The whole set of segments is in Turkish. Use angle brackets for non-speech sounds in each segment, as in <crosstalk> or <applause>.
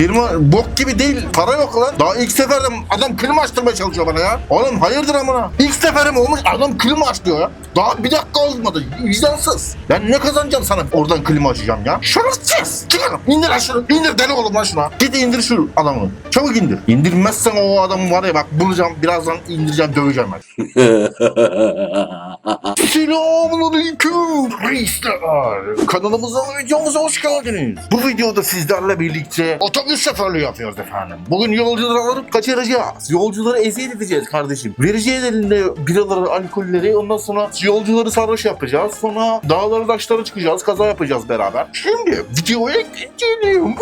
Firma bok gibi değil. Para yok lan. Daha ilk seferde adam klima açtırmaya çalışıyor bana ya. Oğlum hayırdır amına. İlk seferim olmuş adam klima aç diyor ya. Daha bir dakika olmadı. Vicdansız. Ben ne kazanacağım sana oradan klima açacağım ya. Şerefsiz. Çıkın. İndir lan şunu. İndir deli oğlum lan şuna. Git indir şu adamı. Çabuk indir. İndirmezsen o adamı var ya bak bulacağım. Birazdan indireceğim döveceğim ben. <laughs> Selamünaleyküm reisler. Kanalımıza videomuza hoş geldiniz. Bu videoda sizlerle birlikte otobüs şoförlüğü yapıyoruz efendim. Bugün yolcuları alıp kaçıracağız. Yolcuları eziyet edeceğiz kardeşim. Vereceğiz elinde biraları, alkolleri. Ondan sonra yolcuları sarhoş yapacağız. Sonra dağlara taşlara çıkacağız. Kaza yapacağız beraber. Şimdi videoya geçelim.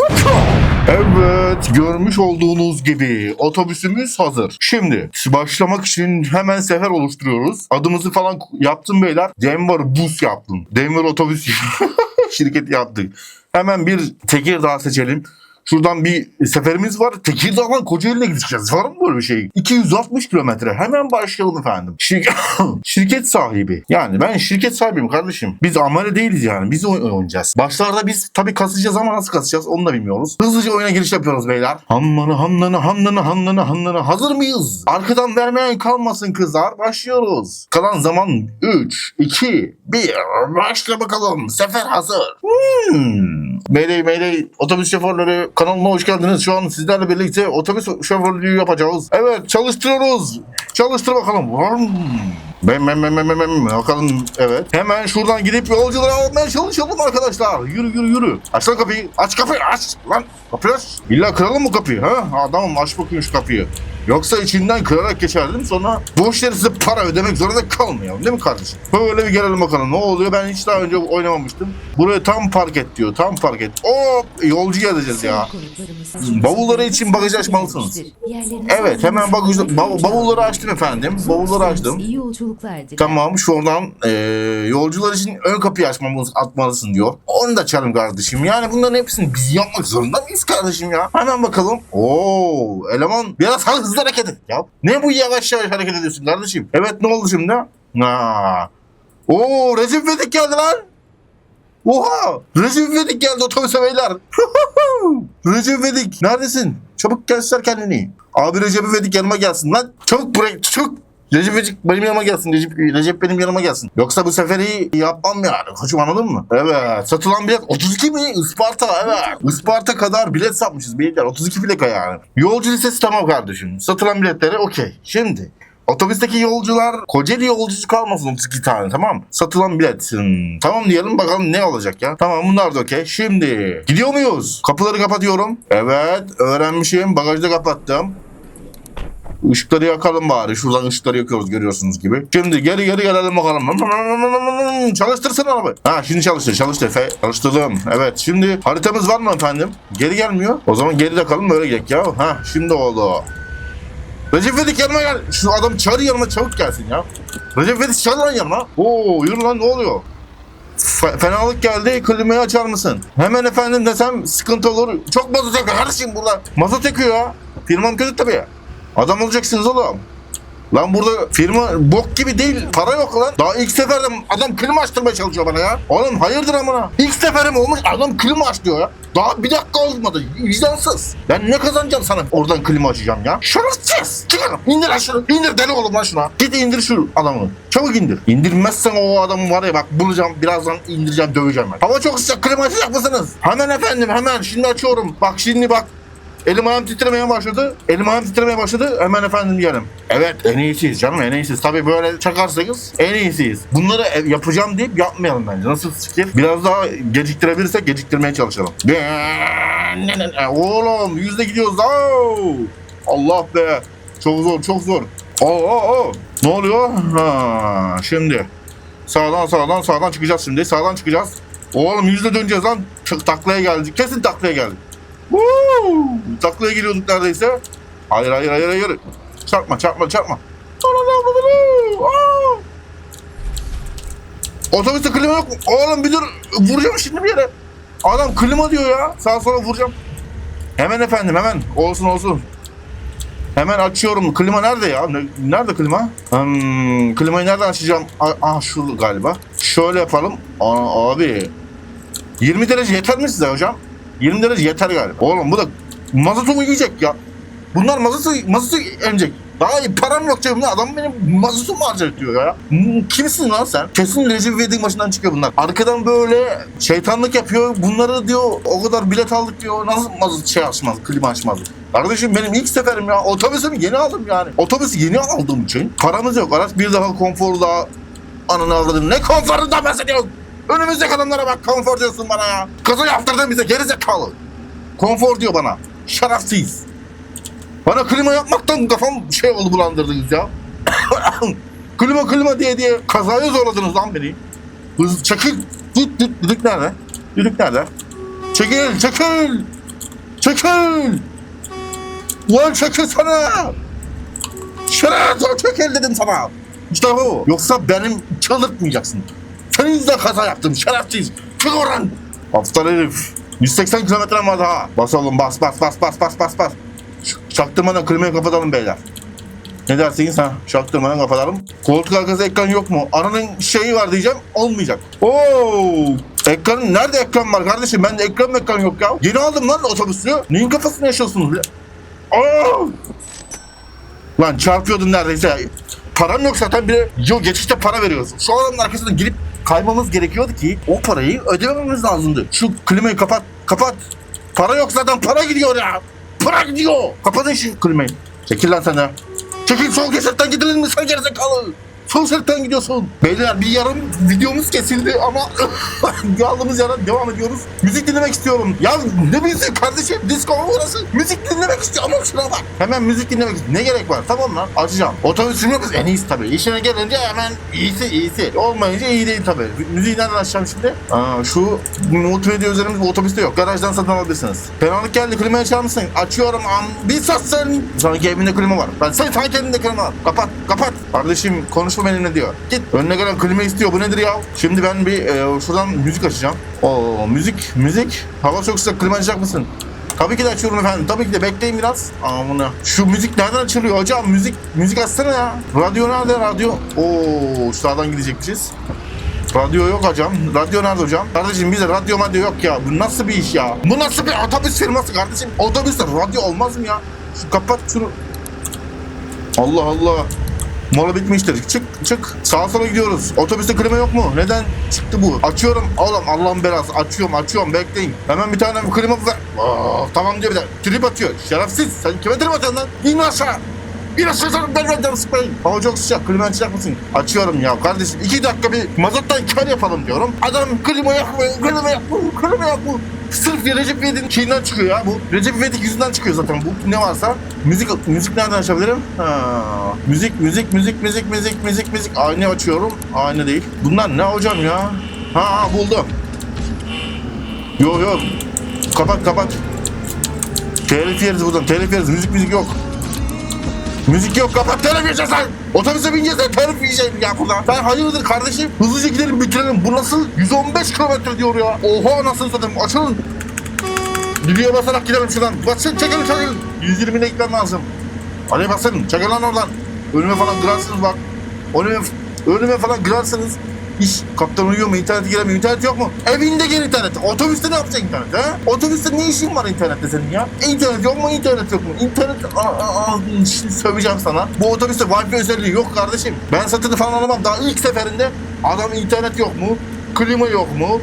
Evet, görmüş olduğunuz gibi otobüsümüz hazır. Şimdi başlamak için hemen sefer oluşturuyoruz. Adımızı falan yaptım beyler. Denver Bus yaptım. Denver otobüs <laughs> şirketi yaptık. Hemen bir Tekirdağ seçelim. Şuradan bir seferimiz var. Tekirdağ'dan Kocaeli'ne gideceğiz. Var mı böyle bir şey? 260 kilometre. Hemen başlayalım efendim. Şir- <laughs> şirket sahibi. Yani ben şirket sahibiyim kardeşim. Biz amele değiliz yani. Biz oy- oynayacağız. Başlarda biz tabii kasacağız ama nasıl kasacağız onu da bilmiyoruz. Hızlıca oyuna giriş yapıyoruz beyler. Hamlanı hamlanı hamlanı hamlanı hamlanı. Hazır mıyız? Arkadan vermeyen kalmasın kızlar. Başlıyoruz. Kalan zaman 3, 2, 1. Başla bakalım. Sefer hazır. Hmm. Mayday Mayday otobüs şoförleri kanalına hoş geldiniz. Şu an sizlerle birlikte otobüs şoförlüğü yapacağız. Evet çalıştırıyoruz. Çalıştır bakalım. Ben ben ben ben ben bakalım evet. Hemen şuradan gidip yolcuları almaya çalışalım arkadaşlar. Yürü yürü yürü. Aç lan kapıyı. Aç kapıyı aç lan. Kapıyı aç. İlla kıralım mı kapıyı ha? Adamım aç bakayım şu kapıyı. Yoksa içinden kırarak geçerdim sonra boş yere size para ödemek zorunda kalmayalım değil mi kardeşim? Böyle bir gelelim bakalım ne oluyor ben hiç daha önce oynamamıştım. Buraya tam park et diyor tam park et. Hop yolcu geleceğiz ya. Bavulları için bagajı açmalısınız. Evet hemen bagajı, bav- bavulları açtım efendim. Bavulları açtım. Tamam şuradan eee, yolcular için ön kapıyı açmamız atmalısın diyor. Onu da açalım kardeşim. Yani bunların hepsini biz yapmak zorunda mıyız kardeşim ya? Hemen bakalım. Oo eleman biraz hızlı hareket et ya. Ne bu yavaş yavaş hareket ediyorsun kardeşim? Evet ne oldu şimdi? Ha. Oo Recep İvedik geldi lan. Oha! Recep İvedik geldi otobüse beyler. <laughs> Recep İvedik neredesin? Çabuk göster kendini. Abi Recep İvedik yanıma gelsin lan. Çabuk buraya çabuk. Recep benim yanıma gelsin. Recep, Recep benim yanıma gelsin. Yoksa bu seferi yapmam yani. Koçum anladın mı? Evet. Satılan bilet 32 mi? Isparta evet. Isparta kadar bilet satmışız beyler. 32 plaka yani. Yolcu listesi tamam kardeşim. Satılan biletleri okey. Şimdi Otobüsteki yolcular Kocaeli yolcusu kalmasın 32 tane tamam? Satılan bilet. Hmm, Tamam diyelim bakalım ne olacak ya. Tamam bunlar da okey. Şimdi gidiyor muyuz? Kapıları kapatıyorum. Evet öğrenmişim. Bagajı da kapattım. Işıkları yakalım bari. Şuradan ışıkları yakıyoruz görüyorsunuz gibi. Şimdi geri geri gelelim bakalım. Çalıştırsın arabayı. Ha şimdi çalıştır çalıştır. Efe. Çalıştırdım. Evet şimdi haritamız var mı efendim? Geri gelmiyor. O zaman geride kalın böyle gerek ya. Ha şimdi oldu. Recep İvedik yanıma gel. Şu adam çağır yanıma çabuk gelsin ya. Recep İvedik çağır lan yanıma. Oo yürü lan ne oluyor? Fe- fenalık geldi klimayı açar mısın? Hemen efendim desem sıkıntı olur. Çok mazot yakıyor kardeşim burada. Mazot yakıyor ya. Firmam kötü tabii. Adam olacaksınız oğlum. Lan burada firma bok gibi değil. Para yok lan. Daha ilk seferde adam klima açtırmaya çalışıyor bana ya. Oğlum hayırdır amına. İlk seferim olmuş adam klima aç ya. Daha bir dakika olmadı. Vicdansız. Ben ne kazanacağım sana oradan klima açacağım ya. Şerefsiz. Çıkın. İndir lan şunu. İndir deli oğlum lan şuna. Git indir şu adamı. Çabuk indir. İndirmezsen o adamı var ya bak bulacağım. Birazdan indireceğim döveceğim ben. Hava çok sıcak. Klima açacak mısınız? Hemen efendim hemen. Şimdi açıyorum. Bak şimdi bak. Elim ayağım titremeye başladı. Elim ayağım titremeye başladı. Hemen efendim diyelim. Evet en iyisiyiz canım en iyisiyiz. Tabii böyle çakarsanız en iyisiyiz. Bunları e- yapacağım deyip yapmayalım bence. Nasıl fikir? Biraz daha geciktirebilirsek geciktirmeye çalışalım. Oğlum yüzde gidiyoruz. Allah be. Çok zor çok zor. Oo, oo. Ne oluyor? Ha, şimdi. Sağdan sağdan sağdan çıkacağız şimdi. Sağdan çıkacağız. Oğlum yüzde döneceğiz lan. Taklaya geldik. Kesin taklaya geldik. Woo! Taklaya geliyorduk neredeyse. Hayır hayır hayır hayır. Çarpma çarpma çarpma. Otobüste klima yok mu? Oğlum bir dur. Vuracağım şimdi bir yere. Adam klima diyor ya. Sağa sola vuracağım. Hemen efendim hemen. Olsun olsun. Hemen açıyorum. Klima nerede ya? Ne- Nerede klima? Hmm, klimayı nereden açacağım? Ah, ah şu galiba. Şöyle yapalım. Aa, abi. 20 derece yeter mi size hocam? 20 derece yeter galiba. Oğlum bu da mazotumu yiyecek ya. Bunlar mazotu, mazotu emecek. Daha iyi param yok cebimde adam benim mazotumu harcayacak diyor ya. Kimsin lan sen? Kesin Recep İvedik'in başından çıkıyor bunlar. Arkadan böyle şeytanlık yapıyor. Bunları diyor o kadar bilet aldık diyor. Nasıl mazot şey açmaz, klima açmaz. Kardeşim benim ilk seferim ya. Otobüsümü yeni aldım yani. Otobüsü yeni aldığım için paramız yok. Araç bir daha konforlu daha ananı avradım. Ne konforundan bahsediyorsun? Önümüzdeki adamlara bak konfor diyorsun bana ya. Kaza yaptırdın bize gerizekalı. Konfor diyor bana. Şerefsiz. Bana klima yapmaktan kafam şey oldu bulandırdınız ya. <coughs> klima klima diye diye kazaya zorladınız lan beni. Hız çekil. Düt düt düdük nerede? Düdük nerede? Çekil çekil. Çekil. Ulan çekil sana. Şeref çekil dedim sana. İşte bu. Yoksa benim çıldırtmayacaksın. Senin yüzünden kaza yaptım şerefsiz. Çık oradan. Aptal herif. 180 kilometre var daha. Bas oğlum bas bas bas bas bas bas bas. Çaktırmadan klimayı kapatalım beyler. Ne dersiniz ha? Çaktırmadan kapatalım. Koltuk arkası ekran yok mu? Ananın şeyi var diyeceğim. Olmayacak. Oo! Ekran nerede ekran var kardeşim? Bende ekran ekran yok ya. Yeni aldım lan otobüsü. Neyin kafasını yaşıyorsunuz? ya? Aa! Lan çarpıyordun neredeyse. Param yok zaten bir de yo geçişte para veriyoruz. Şu adamın arkasından girip kaymamız gerekiyordu ki o parayı ödememiz lazımdı. Şu klimayı kapat, kapat. Para yok zaten para gidiyor ya. Para gidiyor. Kapatın şu klimayı. Çekil lan sen de. Çekil sol şeritten gidilir mi sen gerizekalı? Sol şeritten gidiyorsun. Beyler bir yarım videomuz kesildi ama <laughs> kaldığımız yerden devam ediyoruz. Müzik dinlemek istiyorum. Ya ne müzik kardeşim? Disco mu burası? Müzik dinlemek istiyorum ama şuna bak. Hemen müzik dinlemek Ne gerek var? Tamam lan açacağım. Otobüs sürmemiz en iyisi tabii. İşine gelince hemen iyisi iyisi. Olmayınca iyi değil tabii. Müziği nereden açacağım şimdi? Aa, şu multimedya üzerimiz otobüste yok. Garajdan satın alabilirsiniz. Fenalık geldi. Klimayı açar mısın? Açıyorum. Am bir satsın. Sanki evinde klima var. Ben sen sanki evinde klima var. Kapat kapat. Kardeşim konuşma benimle diyor. Git. Önüne gelen klima istiyor. Bu nedir ya? Şimdi ben bir e, şuradan müzik açacağım. Oo müzik müzik. Hava çok sıcak. Klima açacak mısın? Tabii ki de açıyorum efendim. Tabii ki de bekleyin biraz. Amına. Şu müzik nereden açılıyor hocam? Müzik müzik açsana ya. Radyo nerede radyo? Oo sağdan gidecekmişiz. Radyo yok hocam. Radyo nerede hocam? Kardeşim bize radyo madyo yok ya. Bu nasıl bir iş ya? Bu nasıl bir otobüs firması kardeşim? Otobüste radyo olmaz mı ya? Şu kapat şunu. Allah Allah. Mola bitmiştir. Çık çık. Sağa sola gidiyoruz. Otobüste klima yok mu? Neden çıktı bu? Açıyorum. Oğlum Allah'ın belası. Açıyorum açıyorum. Bekleyin. Hemen bir tane klima ver. Aa, tamam diyor bir de. Trip atıyor. Şerefsiz. Sen kime trip atıyorsun lan? İn aşağı. Aşağı canım. Ben ben sıkmayın. Hava çok sıcak. Klima açacak mısın? Açıyorum ya kardeşim. iki dakika bir mazottan kar yapalım diyorum. Adam klima yakmıyor. Klima yakmıyor. Klima yakmıyor. Sırf Recep İvedik'in şeyinden çıkıyor ya bu. Recep İvedik yüzünden çıkıyor zaten bu ne varsa. Müzik müzik nereden açabilirim? Ha. Müzik müzik müzik müzik müzik müzik müzik. Aynı açıyorum. Aynı değil. Bunlar ne hocam ya? Ha, ha buldum. Yok yok. Kapat kapat. Telif yeriz buradan. Telif yeriz. Müzik müzik yok. Müzik yok kapat telif yiyeceğiz sen. Otobüse bineceğiz sen telif yiyeceğim ya burada. Ben hayırdır kardeşim hızlıca gidelim bitirelim. Bu nasıl 115 kilometre diyor ya. Oha nasıl satayım açılın. Düdüğe basarak gidelim şuradan. Basın çekelim çekelim. 120'ne gitmem lazım. Hadi basın çekin lan oradan. Önüme falan kırarsınız bak. Önüme, önüme falan kırarsınız. İş kaptan uyuyor mu? İnternete giremiyor. İnternet yok mu? Evinde gel internet. Otobüste ne yapacaksın internet ha? Otobüste ne işin var internette senin ya? İnternet yok mu? İnternet yok mu? İnternet... Aa, aa, aa, şimdi söveceğim sana. Bu otobüste wifi özelliği yok kardeşim. Ben satını falan alamam. Daha ilk seferinde adam internet yok mu? Klima yok mu?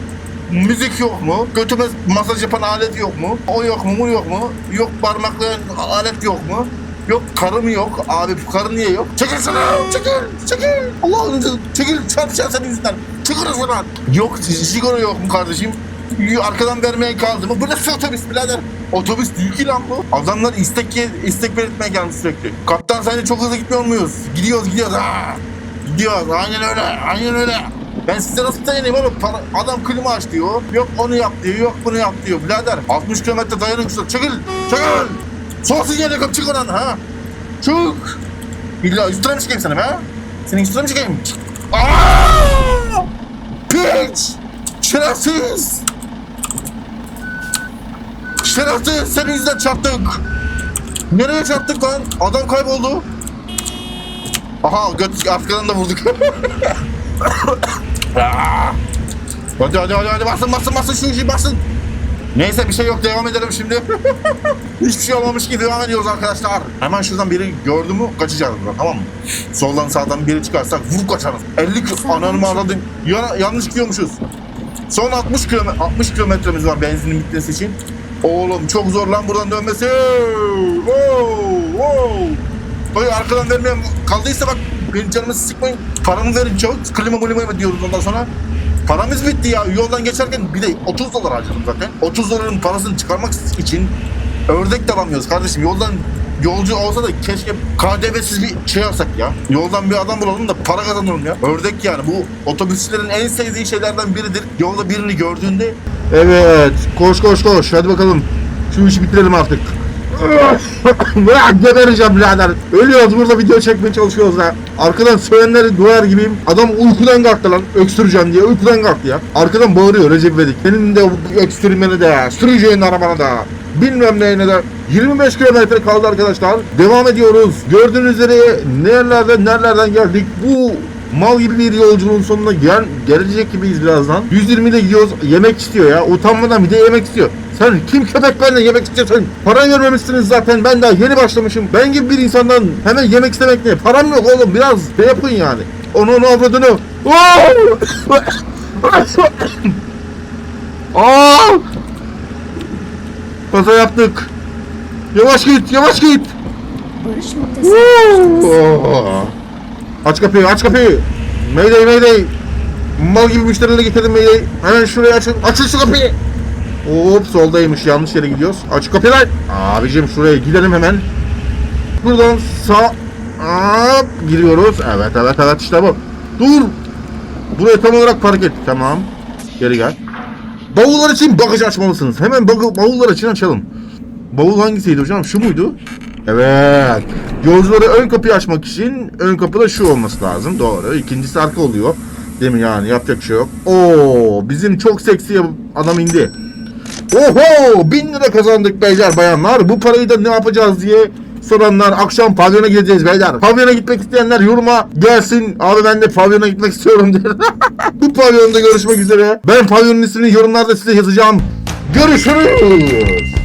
Müzik yok mu? Götüme masaj yapan alet yok mu? O yok mu? Bu yok mu? Yok parmakla alet yok mu? Yok karı mı yok? Abi bu karı niye yok? Çekil sana! Çekil! Çekil! Allah'ım çekil! Çarpacağım senin yüzünden! Çekil sana! Yok sigara yok mu kardeşim? Arkadan vermeye kaldı mı? Bu nasıl otobüs birader? Otobüs değil ki lan bu. Adamlar istek, istek belirtmeye gelmiş sürekli. Kaptan sence çok hızlı gitmiyor muyuz? Gidiyoruz gidiyoruz. Aa! Gidiyoruz aynen öyle aynen öyle. Ben size nasıl dayanayım oğlum? Para, adam klima aç diyor. Yok onu yap diyor. Yok bunu yap diyor. Birader 60 kilometre dayanın şurada. Çekil. Çekil. Sol sinyal yakıp çık oradan ha. Çık. İlla üstüne mi çıkayım sana ha? Senin üstüne mi çıkayım? Aaaa! Piç! Şerefsiz! Şerefsiz! Senin yüzünden çarptık. Nereye çarptık lan? Adam kayboldu. Aha göt arkadan da vurduk. <laughs> hadi hadi hadi hadi basın basın basın şu işi basın. Neyse bir şey yok devam edelim şimdi. <laughs> Hiçbir şey olmamış gibi devam ediyoruz arkadaşlar. Hemen şuradan biri gördü mü kaçacağız buradan tamam mı? Soldan sağdan biri çıkarsak vur kaçarız. 50 kilo ananımı aradım. Ya, yanlış gidiyormuşuz. Son 60 kilometre 60 kilometremiz var benzinin bitmesi için. Oğlum çok zor lan buradan dönmesi. Oo, oo. Böyle arkadan vermeyen kaldıysa bak benim canımı sıkmayın. Paramı verin çabuk. Klima mulima diyoruz ondan sonra. Paramız bitti ya. Yoldan geçerken bir de 30 dolar harcadım zaten. 30 doların parasını çıkarmak için ördek de kardeşim. Yoldan yolcu olsa da keşke KDV'siz bir şey alsak ya. Yoldan bir adam bulalım da para kazanalım ya. Ördek yani bu otobüslerin en sevdiği şeylerden biridir. Yolda birini gördüğünde Evet koş koş koş hadi bakalım. Şu işi bitirelim artık. <laughs> Bırak gebereceğim birader. Ölüyoruz burada video çekmeye çalışıyoruz ya. Arkadan söylenleri duyar gibiyim. Adam uykudan kalktı lan. Öksüreceğim diye uykudan kalktı ya. Arkadan bağırıyor Recep İvedik. Senin de öksürmeni de, süreceğin arabana da. Bilmem neyine de. 25 kilometre kaldı arkadaşlar. Devam ediyoruz. Gördüğünüz üzere nerelerden nerelerden geldik. Bu mal gibi bir yolculuğun sonuna gel gelecek gibiyiz birazdan. 120 ile gidiyoruz. Yemek istiyor ya. Utanmadan bir de yemek istiyor. Sen kim köpek benimle yemek istiyorsun? Para vermemişsiniz zaten. Ben daha yeni başlamışım. Ben gibi bir insandan hemen yemek istemek ne? Param yok oğlum. Biraz şey yapın yani. Onu onu avradını. <laughs> Aa! Kaza yaptık. Yavaş git, yavaş git. Barış noktası. Aç kapıyı, aç kapıyı. Mayday, mayday. Mal gibi müşterileri getirdim mayday. Hemen şurayı açın. Açın şu kapıyı. Hop soldaymış. Yanlış yere gidiyoruz. Aç kapıyı lan. Abicim şuraya gidelim hemen. Buradan sağ Hop, giriyoruz. Evet, evet, evet işte bu. Dur. Buraya tam olarak park et. Tamam. Geri gel. Bavullar için bagaj açmalısınız. Hemen bavullar için açalım. Bavul hangisiydi hocam? Şu muydu? Evet. Yolcuları ön kapıyı açmak için ön kapıda şu olması lazım. Doğru. İkincisi arka oluyor. Değil mi yani? Yapacak şey yok. Oo, bizim çok seksi adam indi. Oho! Bin lira kazandık beyler bayanlar. Bu parayı da ne yapacağız diye soranlar. Akşam pavyona gideceğiz beyler. Pavyona gitmek isteyenler yoruma gelsin. Abi ben de pavyona gitmek istiyorum diye. <laughs> Bu pavyonda görüşmek üzere. Ben pavyonun ismini yorumlarda size yazacağım. Görüşürüz.